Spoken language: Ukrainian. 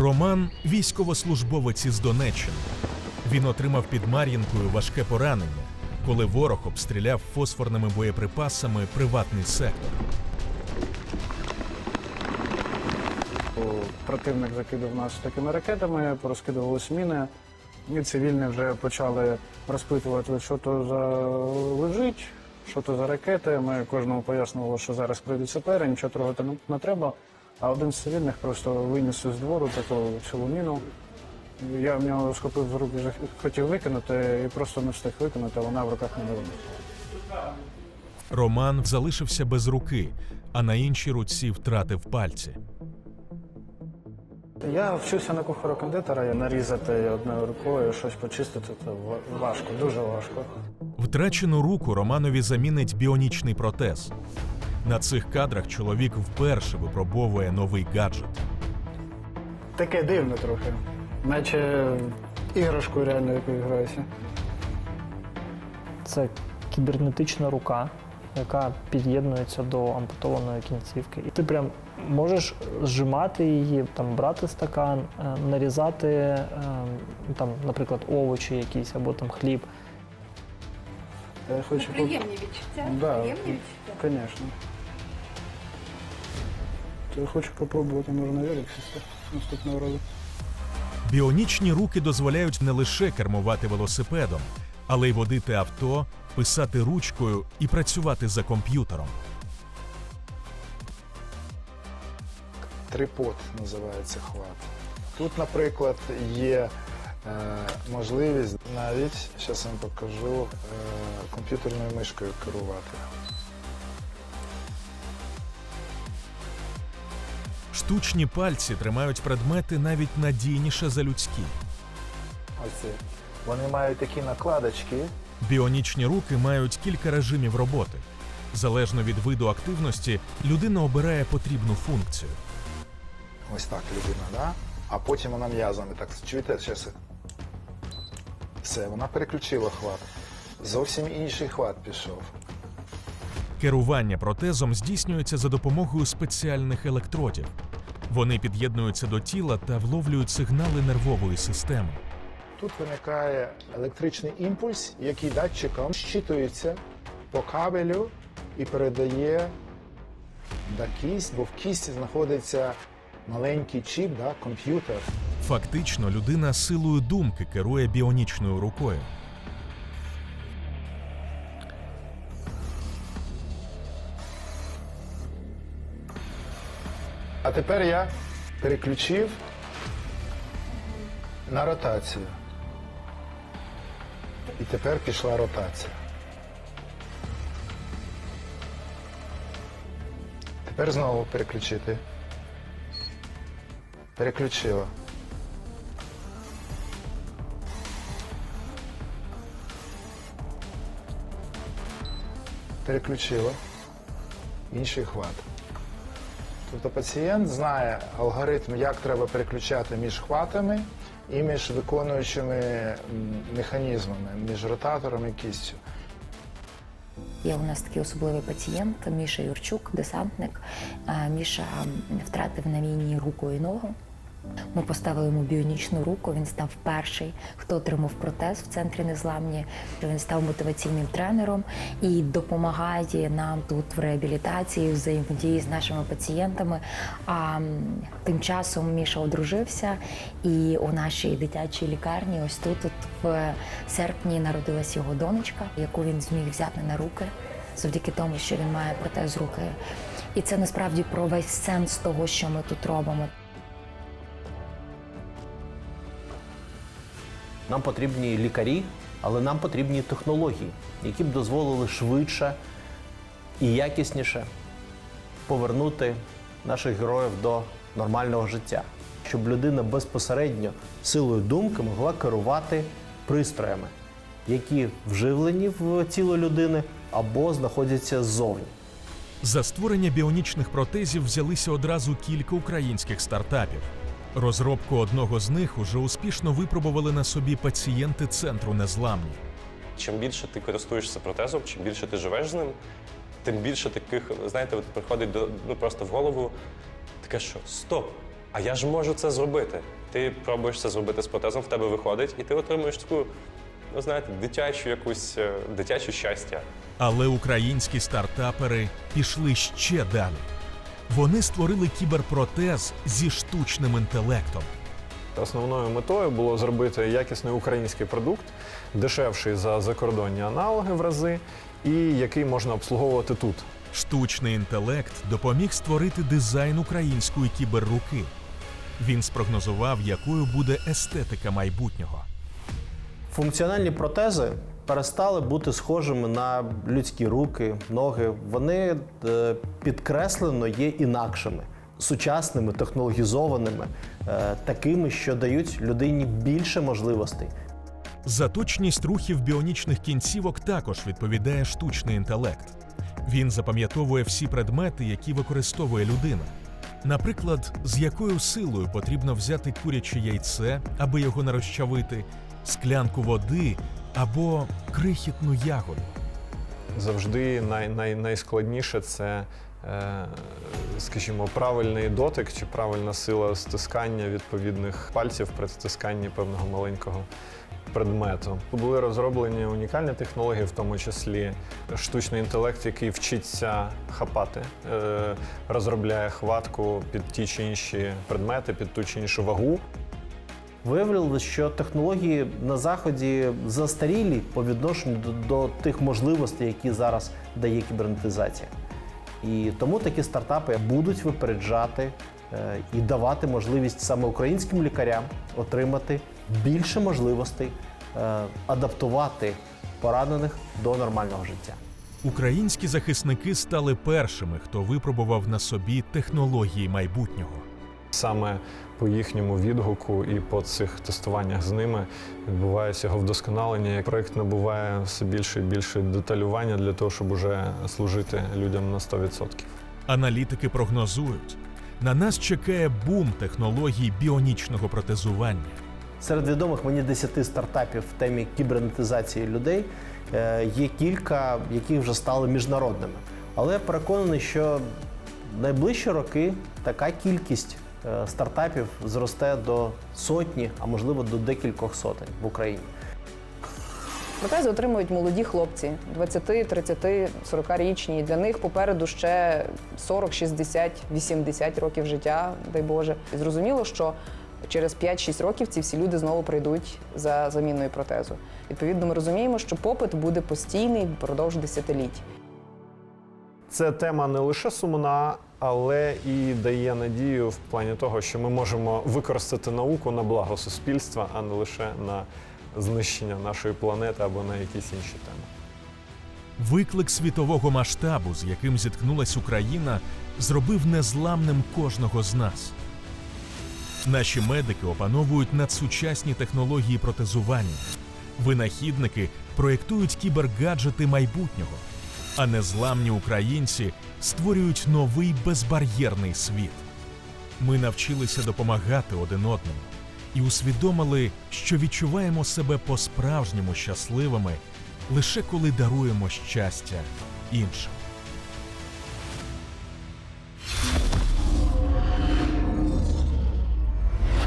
Роман військовослужбовець із Донеччини. Він отримав під Мар'їнкою важке поранення, коли ворог обстріляв фосфорними боєприпасами приватний сектор. Противник закидав нас такими ракетами, порозкидувалися міни. І цивільні вже почали розпитувати, що то за лежить, що то за ракети. Ми кожному пояснювали, що зараз прийдуть сапери, нічого трогати не- треба. А один з цивільних просто виніс із двору таку цілу міну. Я в нього схопив з рук, вже хотів викинути і просто не встиг викинути, а вона в руках не винесла. Роман залишився без руки, а на іншій руці втратив пальці. Я вчуся на кухара-кондитера, нарізати одною рукою, щось почистити, це важко, дуже важко. Втрачену руку Романові замінить біонічний протез. На цих кадрах чоловік вперше випробовує новий гаджет. Таке дивне трохи. Наче іграшкою реально якою граюся. Це кібернетична рука, яка під'єднується до ампутованої кінцівки. І ти прям можеш зжимати її, там брати стакан, е, нарізати е, там, наприклад, овочі якісь або там хліб. Я хочу Приємні відчуття. Да. Приємні відчуття. Звісно. Я хочу попробувати, може, на велик сісти наступного разу. Біонічні руки дозволяють не лише кермувати велосипедом, але й водити авто, писати ручкою і працювати за комп'ютером. Трипод називається хват. Тут, наприклад, є е, можливість навіть, зараз вам покажу, е, комп'ютерною мишкою керувати. Штучні пальці тримають предмети навіть надійніше за людські. Оці. Вони мають такі накладочки. Біонічні руки мають кілька режимів роботи. Залежно від виду активності, людина обирає потрібну функцію. Ось так людина, да? а потім вона м'язами. Так, чуєте, зараз. Все, вона переключила хват. Зовсім інший хват пішов. Керування протезом здійснюється за допомогою спеціальних електродів. Вони під'єднуються до тіла та вловлюють сигнали нервової системи. Тут виникає електричний імпульс, який датчиком щитується по кабелю і передає на кість, бо в кісті знаходиться маленький чіп, да, комп'ютер. Фактично, людина силою думки керує біонічною рукою. Тепер я переключив на ротацію. І тепер пішла ротація. Тепер знову переключити. Переключила. Переключила. Інший хват. Тобто пацієнт знає алгоритм, як треба переключати між хватами і між виконуючими механізмами, між ротатором і кістю. Є у нас такий особливий пацієнт Міша Юрчук, десантник. Міша втратив на війні руку і ногу. Ми поставили йому біонічну руку. Він став перший, хто отримав протез в центрі незламні. Він став мотиваційним тренером і допомагає нам тут в реабілітації, взаємодії з нашими пацієнтами. А тим часом Міша одружився, і у нашій дитячій лікарні, ось тут, тут в серпні, народилась його донечка, яку він зміг взяти на руки завдяки тому, що він має протез руки. І це насправді про весь сенс того, що ми тут робимо. Нам потрібні лікарі, але нам потрібні технології, які б дозволили швидше і якісніше повернути наших героїв до нормального життя, щоб людина безпосередньо силою думки могла керувати пристроями, які вживлені в тіло людини або знаходяться ззовні. За створення біонічних протезів взялися одразу кілька українських стартапів. Розробку одного з них уже успішно випробували на собі пацієнти центру незламні. Чим більше ти користуєшся протезом, чим більше ти живеш з ним, тим більше таких, знаєте, от приходить до ну просто в голову таке, що стоп. а я ж можу це зробити. Ти пробуєш це зробити з протезом, в тебе виходить, і ти отримуєш таку, ну знаєте, дитячу якусь е, дитяче щастя. Але українські стартапери пішли ще далі. Вони створили кіберпротез зі штучним інтелектом. Основною метою було зробити якісний український продукт, дешевший за закордонні аналоги в рази, і який можна обслуговувати тут. Штучний інтелект допоміг створити дизайн української кіберруки. Він спрогнозував, якою буде естетика майбутнього. Функціональні протези перестали бути схожими на людські руки, ноги. Вони е, підкреслено є інакшими, сучасними, технологізованими, е, такими, що дають людині більше можливостей. За точність рухів біонічних кінцівок також відповідає штучний інтелект. Він запам'ятовує всі предмети, які використовує людина. Наприклад, з якою силою потрібно взяти куряче яйце, аби його не розчавити, склянку води або крихітну ягоду. Завжди най, най, найскладніше це, е, скажімо, правильний дотик чи правильна сила стискання відповідних пальців при стисканні певного маленького предмету. Були розроблені унікальні технології, в тому числі штучний інтелект, який вчиться хапати, е, розробляє хватку під ті чи інші предмети, під ту чи іншу вагу. Виявилося, що технології на заході застарілі по відношенню до, до тих можливостей, які зараз дає кібернетизація. І тому такі стартапи будуть випереджати е, і давати можливість саме українським лікарям отримати більше можливостей е, адаптувати поранених до нормального життя. Українські захисники стали першими, хто випробував на собі технології майбутнього. Саме по їхньому відгуку і по цих тестуваннях з ними відбувається його вдосконалення. Проект набуває все більше і більше деталювання для того, щоб уже служити людям на 100%. Аналітики прогнозують, на нас чекає бум технологій біонічного протезування. Серед відомих мені 10 стартапів в темі кібернетизації людей е, є кілька, які вже стали міжнародними. Але я переконаний, що найближчі роки така кількість стартапів зросте до сотні, а можливо до декількох сотень в Україні. Протези отримують молоді хлопці 20, 30, 40 річні. Для них попереду ще 40, 60, 80 років життя, дай Боже. І зрозуміло, що через 5-6 років ці всі люди знову прийдуть за заміною протезу. Відповідно, ми розуміємо, що попит буде постійний впродовж десятиліть. Це тема не лише сумна, але і дає надію в плані того, що ми можемо використати науку на благо суспільства, а не лише на знищення нашої планети або на якісь інші теми. Виклик світового масштабу, з яким зіткнулась Україна, зробив незламним кожного з нас. Наші медики опановують надсучасні технології протезування. Винахідники проєктують кібергаджети майбутнього, а незламні українці створюють новий безбар'єрний світ. Ми навчилися допомагати один одному і усвідомили, що відчуваємо себе по-справжньому щасливими лише коли даруємо щастя іншим.